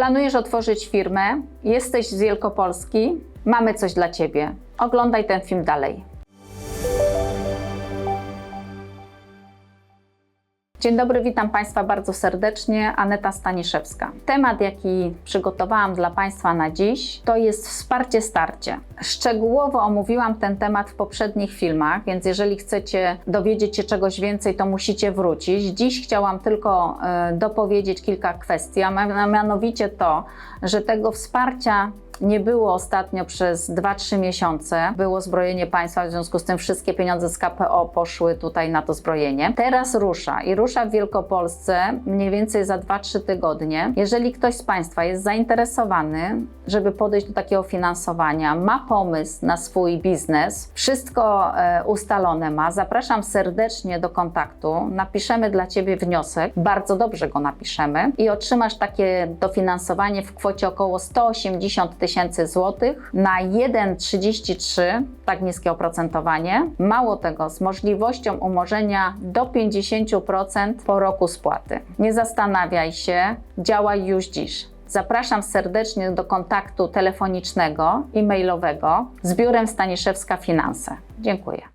Planujesz otworzyć firmę, jesteś z Wielkopolski, mamy coś dla Ciebie. Oglądaj ten film dalej. Dzień dobry, witam Państwa bardzo serdecznie. Aneta Staniszewska. Temat, jaki przygotowałam dla Państwa na dziś, to jest wsparcie starcie. Szczegółowo omówiłam ten temat w poprzednich filmach, więc jeżeli chcecie dowiedzieć się czegoś więcej, to musicie wrócić. Dziś chciałam tylko e, dopowiedzieć kilka kwestii, a mia- mianowicie to, że tego wsparcia nie było ostatnio przez 2-3 miesiące. Było zbrojenie państwa, w związku z tym wszystkie pieniądze z KPO poszły tutaj na to zbrojenie. Teraz rusza i rusza w Wielkopolsce mniej więcej za 2-3 tygodnie. Jeżeli ktoś z Państwa jest zainteresowany, żeby podejść do takiego finansowania, ma pomysł na swój biznes, wszystko e, ustalone ma, zapraszam serdecznie do kontaktu. Napiszemy dla Ciebie wniosek, bardzo dobrze go napiszemy i otrzymasz takie dofinansowanie w kwocie około 180 tysięcy złotych na 1,33, tak niskie oprocentowanie. Mało tego, z możliwością umorzenia do 50% po roku spłaty. Nie zastanawiaj się, działaj już dziś. Zapraszam serdecznie do kontaktu telefonicznego i mailowego z biurem Staniszewska Finanse. Dziękuję.